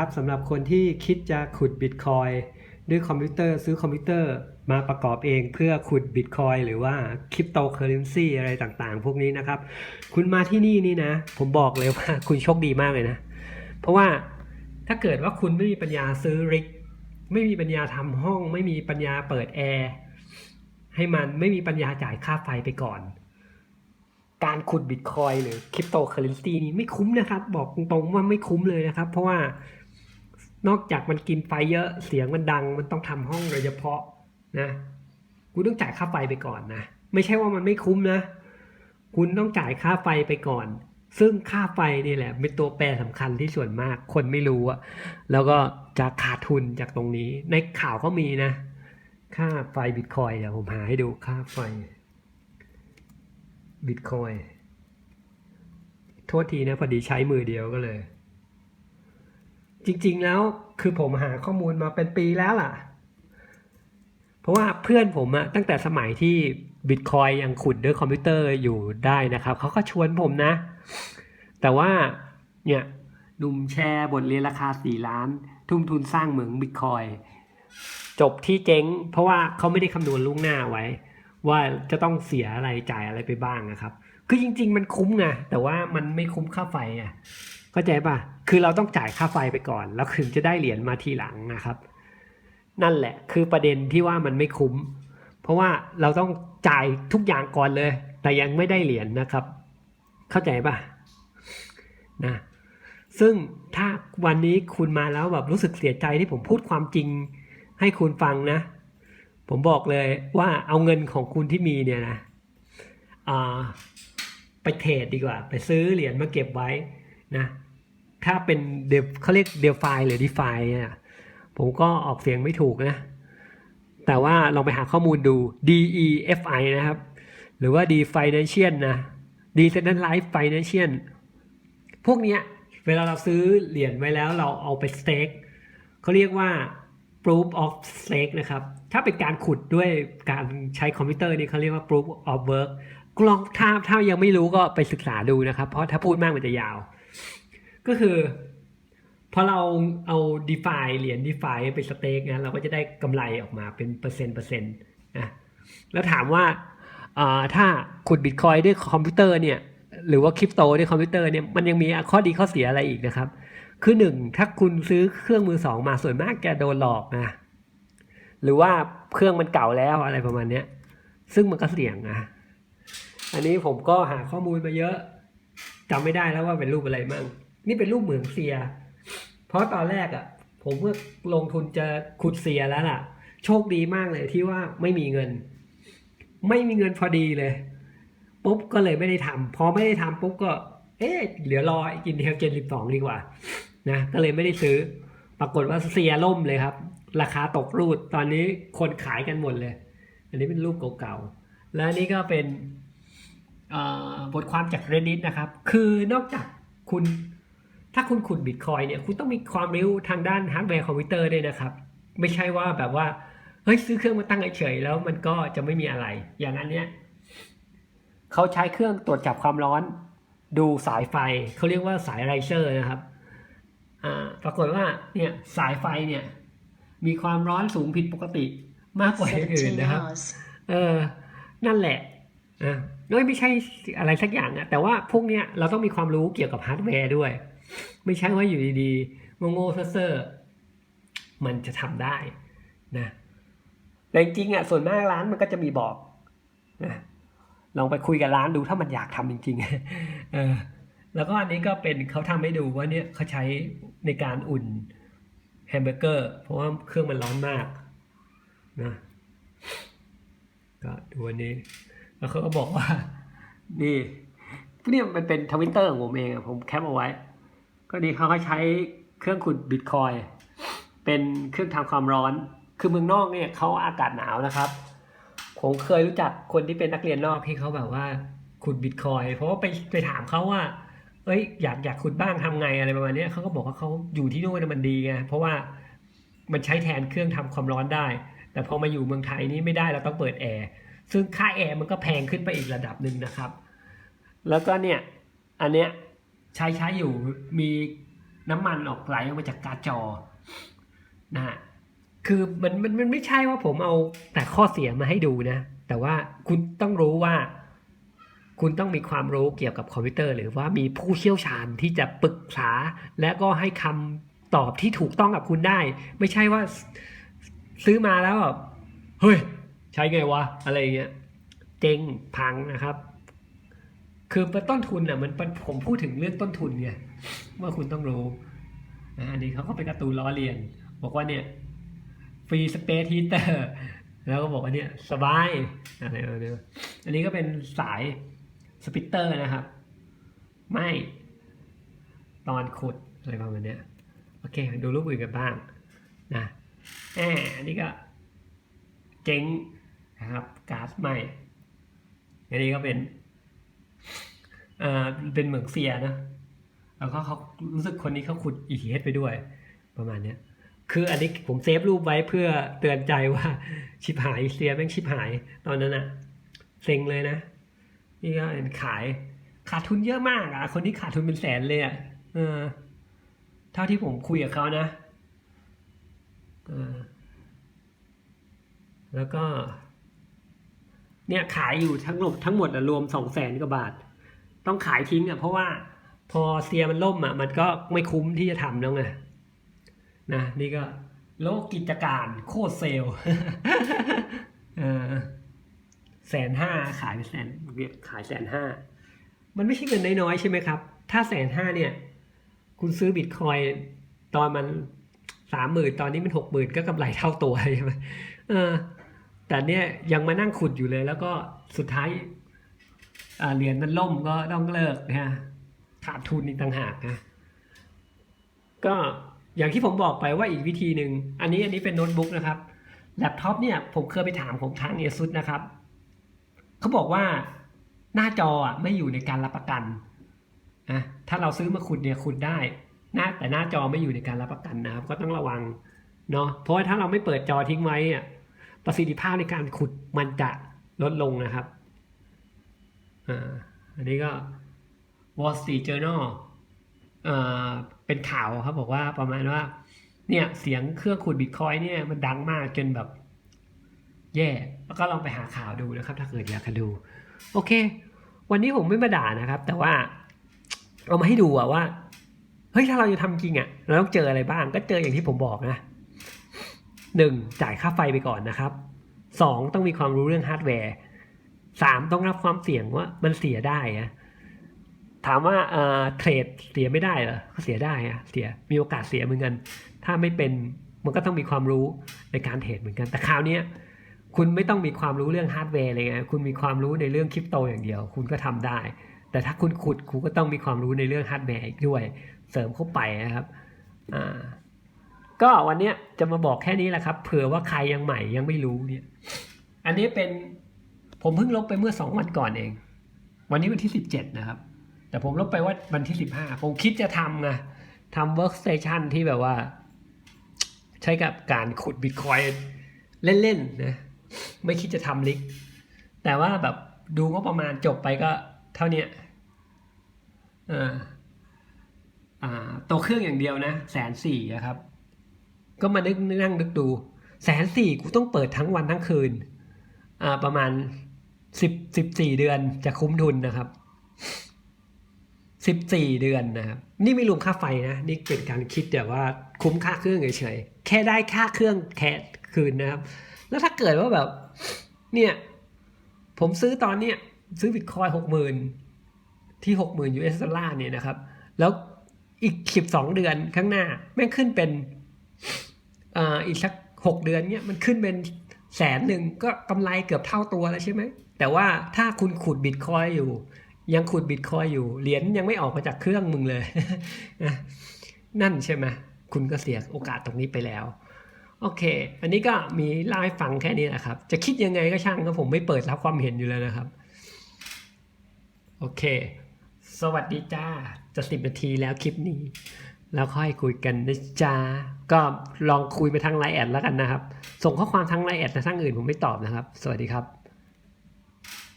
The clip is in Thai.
ครับสำหรับคนที่คิดจะขุดบิตคอยด้วยคอมพิวเตอร์ซื้อคอมพิวเตอร์มาประกอบเองเพื่อขุดบิตคอยหรือว่าคริปโตเคอเรนซีอะไรต่างๆ พวกนี้นะครับ คุณมาที่นี่นี่นะ ผมบอกเลยว่าคุณโชคดีมากเลยนะ เพราะว่าถ้าเกิดว่าคุณไม่มีปัญญาซื้อริก ไม่มีปัญญาทำห้อง ไม่มีปัญญาเปิดแอร์ให้มันไม่มีปัญญาจ่ายค่าไฟไปก่อน การขุดบิตคอยหรือคริปโตเคอเรนซีนี้ไม่คุ้มนะครับ บอกตรงๆว่าไม่คุ้มเลยนะครับ เพราะว่า นอกจากมันกินไฟเยอะเสียงมันดังมันต้องทำห้องโดยเฉพาะนะคุณต้องจ่ายค่าไฟไปก่อนนะ ไม่ใช่ว่ามันไม่คุ้มนะ คุณต้องจ่ายค่าไฟไปก่อน ซึ่งค่าไฟนี่แหละเป็นตัวแปรสำคัญที่ส่วนมากคนไม่รู้อะแล้วก็จะขาดทุนจากตรงนี้ ในข่าวก็มีนะ ค่าไฟบิตคอยเดี๋ยวผมหาให้ดูค่าไฟบิตคอยโทษทีนะพอดีใช้มือเดียวก็เลย จริง ๆ แล้วคือผมหาข้อมูลมาเป็นปีแล้วล่ะ เพราะว่าเพื่อนผมอะตั้งแต่สมัยที่บิตคอยยังขุดด้วยคอมพิวเตอร์อยู่ได้นะครับเขาก็ชวนผมนะ แต่ว่าเนี่ยหนุ่มแชร์บทเรียนราคา 4 ล้าน ทุ่มทุนสร้างเหมืองบิตคอยจบที่เจ๊ง เพราะว่าเขาไม่ได้คำนวณล่วงหน้าไว้ ว่าจะต้องเสียอะไรจ่ายอะไรไปบ้างนะครับ คือจริง ๆ มันคุ้มไงแต่ว่ามันไม่คุ้มค่าไฟอะ เข้าใจป่ะคือเราต้องจ่ายค่าไฟไปก่อน แล้วถึงจะได้เหรียญมาทีหลังนะครับ นั่นแหละคือประเด็นที่ว่ามันไม่คุ้ม เพราะว่าเราต้องจ่ายทุกอย่างก่อนเลย แต่ยังไม่ได้เหรียญนะครับ เข้าใจป่ะนะซึ่งถ้าวันนี้คุณมาแล้วแบบรู้สึกเสียใจที่ผมพูดความจริงให้คุณฟังนะ ผมบอกเลยว่าเอาเงินของคุณที่มีเนี่ยนะไปเทรดดีกว่า ไปซื้อเหรียญมาเก็บไว้นะ ถ้าเป็นเดฟเขาเรียกเดฟายหรือดีฟายเนี่ยผมก็ออกเสียงไม่ถูกนะ แต่ว่าลองไปหาข้อมูลดู DEFI นะครับ หรือว่า D Financial นะ Decentralized Financial พวกเนี้ยเวลาเราซื้อเหรียญไว้แล้วเราเอาไปสเต็กเขาเรียกว่า proof of stake นะครับ ถ้าเป็นการขุดด้วยการใช้คอมพิวเตอร์นี่เขาเรียกว่า proof of work กลองถ้าถ้ายังไม่รู้ก็ไปศึกษาดูนะครับ เพราะถ้าพูดมากมันจะยาว ก็คือพอเราเอา d e f i เหรียญ d e f i ไปสเต็กนะเราก็จะได้กำไรออกมาเป็นเปอร์เซ็นต์เปอร์เซ็นต์นะแล้วถามว่าอ่าถ้าขุดบิตคอยด้วยคอมพิวเตอร์เนี่ยหรือว่าคริปโตด้วยคอมพิวเตอร์เนี่ยมันยังมีข้อดีข้อเสียอะไรอีกนะครับ คือหนึ่งถ้าคุณซื้อเครื่องมือสองมาส่วนมากแกโดนหลอกนะหรือว่าเครื่องมันเก่าแล้วอะไรประมาณเนี้ยซึ่งมันก็เสี่ยงนะอันนี้ผมก็หาข้อมูลมาเยอะจำไม่ได้แล้วว่าเป็นรูปอะไรมั่ง นี่เป็นรูปเหมืองเซีย เพราะตอนแรกอะ่ะ ผมเมื่อลงทุนจะขุดเสียแล้วล่ะ โชคดีมากเลยที่ว่าไม่มีเงิน ไม่มีเงินพอดีเลยปุ๊บก็เลยไม่ได้ทำพอไม่ได้ทำปุ๊บก็ เอ๊ะเหลือรออินเทลเจนสิบสองดีกว่านะก็เลยไม่ได้ซื้อ ปรากฏว่าเสียล่มเลยครับ ราคาตกรูดตอนนี้คนขายกันหมดเลย อันนี้เป็นรูปเก่าๆและนนี้ก็เป็นบทความจาก Reddit นะครับ คือนอกจากคุณ ถ้าคุณขุดบิตคอยเนี่ยคุณต้องมีความรู้ทางด้านฮาร์ดแวร์คอมพิวเตอร์ด้วยนะครับ ไม่ใช่ว่าแบบว่าเฮ้ยซื้อเครื่องมาตั้งเฉยๆแล้วมันก็จะไม่มีอะไร อย่างนั้นเนี่ยเขาใช้เครื่องตรวจจับความร้อน ดูสายไฟเขาเรียกว่าสายไรเซอร์นะครับอ่าปรากฏว่าเนี่ยสายไฟเนี่ยมีความร้อนสูงผิดปกติมากกว่าอย่างอื่น17นะครับ hours. เออ นั่นแหละนะไม่ไม่ใช่อะไรสักอย่างอะแต่ว่าพวกเนี้ยเราต้องมีความรู้เกี่ยวกับฮาร์ดแวร์ด้วย ไม่ใช่ว่าอยู่ดีๆโง่ๆเซ่อๆมันจะทำได้นะแต่จริงๆอะส่วนมากร้านมันก็จะมีบอกนะลองไปคุยกับร้านดูถ้ามันอยากทำจริงๆเออแล้วก็อันนี้ก็เป็นเขาทำให้ดูว่าเนี่ยเขาใช้ในการอุ่นแฮมเบอร์เกอร์ เพราะว่าเครื่องมันร้อนมากนะก็ดูอันนี้ แล้วเขาก็บอกว่า นี่เนี่ยมันเป็นทวิตเตอร์ของผมเองผมแคปเอาไว้ ก็นี่เขาก็ใช้เครื่องขุดบิตคอยเป็นเครื่องทำความร้อน คือเมืองนอกเนี่ยเขาอากาศหนาวนะครับ ผมเคยรู้จักคนที่เป็นนักเรียนนอกที่เขาแบบว่าขุดบิตคอยเพราะว่าไปไปถามเขาว่า เอ้ย อยากอยากขุดบ้างทำไงอะไรประมาณนี้เขาก็บอกว่าเขาอยู่ที่นู่นมันดีไงเพราะว่ามันใช้แทนเครื่องทำความร้อนได้ แต่พอมาอยู่เมืองไทยนี่ไม่ได้เราต้องเปิดแอร์ซึ่งค่าแอร์มันก็แพงขึ้นไปอีกระดับหนึ่งนะครับ แล้วก็เนี่ยอันเนี้ย ใช้ใช้อยู่มีน้ำมันออกไหลออกมาจากการ์ดจอนะฮะคือมันมันมันไม่ใช่ว่าผมเอาแต่ข้อเสียมาให้ดูนะ แต่ว่าคุณต้องรู้ว่า คุณต้องมีความรู้เกี่ยวกับคอมพิวเตอร์ หรือว่ามีผู้เชี่ยวชาญที่จะปรึกษา และก็ให้คำตอบที่ถูกต้องกับคุณได้ ไม่ใช่ว่าซื้อมาแล้วแบบเฮ้ย ใช้ไงวะ อะไรเงี้ย เจ๊งพังนะครับ คือต้นทุนอะมันมันผมพูดถึงเรื่องต้นทุนไงว่าคุณต้องรู้นะอันนี้เขาก็เป็นการ์ตูนล้อเลียน บอกว่าเนี่ยฟรีสเปซฮีเตอร์แล้วก็บอกว่าเนี่ยสบายอะไรอันนี้ก็เป็นสายสปิตเตอร์นะครับ ไม่ตอนขุดอะไรประมาณเนี้ยโอเค ดูรูปอื่นกันบ้างนะแอบอันนี้ก็เจ๊งนะครับก๊าซไหมอันนี้ก็เป็น อ่อเป็นเหมืองเฟียนะแล้วก็เขารู้สึกคนนี้เขาขุด ETH ไปด้วย ประมาณเนี้ย คืออันนี้ผมเซฟรูปไว้เพื่อเตือนใจว่าชิบหายเสียแม่งชิบหายตอนนั้นอะเซ็งเลยนะ นี่ก็เห็นขายขาดทุนเยอะมากอะคนที่ขาดทุนเป็นแสนเลยอะเออ เท่าที่ผมคุยกับเขานะออแล้วก็ เนี่ยขายอยู่ทั้งหมดทั้งหมดอะรวมสองแสนกว่าบาท ต้องขายทิ้งอะเพราะว่าพอเซียมันล่มอะมันก็ไม่คุ้มที่จะทำแล้วไงนะนี่ก็โลกกิจการโคตรเซลล์เออแสนห้าขายไปแสนขายแสนห้ามันไม่ใช่เงินน้อยๆใช่ไหมครับ ถ้าแสนห้าเนี่ย คุณซื้อบิตคอยตอนมันสามหมื่นตอนนี้มันหกหมื่นก็กำไรเท่าตัวใช่ไหมเออ แต่เนี่ยยังมานั่งขุดอยู่เลย แล้วก็สุดท้ายเหรียญมันล่มก็ต้องเลิกนะฮะขาดทุนอีกต่างหากนะก็อย่างที่ผมบอกไปว่าอีกวิธีหนึ่งอันนี้อันนี้เป็นโน้ตบุ๊กนะครับแล็ปท็อปเนี่ยผมเคยไปถามของทางเอซุดนะครับเขาบอกว่าหน้าจออะไม่อยู่ในการรับประกันนะถ้าเราซื้อมาขุดเนี่ยขุดได้หน้าแต่หน้าจอไม่อยู่ในการรับประกันนะครับ ก็ต้องระวังเนาะเพราะว่าถ้าเราไม่เปิดจอทิ้งไว้อะ ประสิทธิภาพในการขุดมันจะลดลงนะครับอันนี้ก็ Wall Street Journal เอ่อเป็นข่าวครับบอกว่าประมาณว่า เนี่ยเสียงเครื่องขุดบิตคอยเนี่ยมันดังมากจนแบบแย่ แล้วก็ลองไปหาข่าวดูนะครับ ถ้าเกิดอยากจะดู โอเค วันนี้ผมไม่มาด่านะครับ แต่ว่าเอามาให้ดูอะว่า เฮ้ย ถ้าเราจะทำจริงอะเราต้องเจออะไรบ้าง ก็เจออย่างที่ผมบอกนะ หนึ่งจ่ายค่าไฟไปก่อนนะครับสองต้องมีความรู้เรื่องฮาร์ดแวร์สามต้องรับความเสี่ยงว่ามันเสียได้อะถามว่าเทรดเสียไม่ได้เหรอก็เสียได้อะเสียมีโอกาสเสียเหมือนกัน ถ้าไม่เป็นมันก็ต้องมีความรู้ในการเทรดเหมือนกันแต่คราวนี้คุณไม่ต้องมีความรู้เรื่องฮาร์ดแวร์เลยไงคุณมีความรู้ในเรื่องคริปโตอย่างเดียว คุณก็ทำได้ แต่ถ้าคุณขุดคุณก็ต้องมีความรู้ในเรื่องฮาร์ดแวร์อีกด้วย เสริมเข้าไปนะครับอ่า ก็วันเนี้ยจะมาบอกแค่นี้แหละครับ เผื่อว่าใครยังใหม่ยังไม่รู้เนี่ย อันนี้เป็นผมเพิ่งลบไปเมื่อสองวันก่อนเอง วันนี้วันที่สิบเจ็ดนะครับ แต่ผมลบไปว่าวันที่สิบห้าผมคิดจะทำไงทำ workstation ที่แบบว่า ใช้กับการขุดบิตคอยเล่นๆนะไม่คิดจะทำลิก แต่ว่าแบบดูก็ประมาณจบไปก็เท่านี้อ่าอ่าตัวเครื่องอย่างเดียวนะแสนสี่ครับ ก็มานึกนั่งนึกดูแสนสี่กูต้องเปิดทั้งวันทั้งคืน อ่า ประมาณสิบสิบสี่เดือนจะคุ้มทุนนะครับสิบสี่เดือนนะครับ นี่ไม่รวมค่าไฟนะ นี่เป็นการคิดแต่ว่าคุ้มค่าเครื่องเฉยๆแค่ได้ค่าเครื่องแค่คืนนะครับ แล้วถ้าเกิดว่าแบบ เนี่ย ผมซื้อตอนเนี้ยซื้อบิตคอยหกหมื่นที่หกหมื่นยูเอสดอลลาร์เนี่ยนะครับ แล้วอีกสิบสองเดือนข้างหน้า แม่งขึ้นเป็น อีกสักหกเดือนเนี่ยมันขึ้นเป็นแสนหนึ่งก็กำไรเกือบเท่าตัวแล้วใช่ไหม แต่ว่าถ้าคุณขุดบิตคอยอยู่ ยังขุดบิตคอยอยู่ เหรียญยังไม่ออกมาจากเครื่องมึงเลยนะนั่นใช่ไหมคุณก็เสียโอกาสตรงนี้ไปแล้ว โอเค อันนี้ก็มีเล่าให้ฟังแค่นี้นะครับ จะคิดยังไงก็ช่างก็ผมไม่เปิดรับความเห็นอยู่แล้วนะครับ โอเค สวัสดีจ้า จะสิบนาทีแล้วคลิปนี้ แล้วค่อยคุยกันนะจ๊ะก็ลองคุยไปทางไลน์แอดแล้วกันนะครับ ส่งข้อความทางไลน์แอดนะทางอื่นผมไม่ตอบนะครับ สวัสดีครับ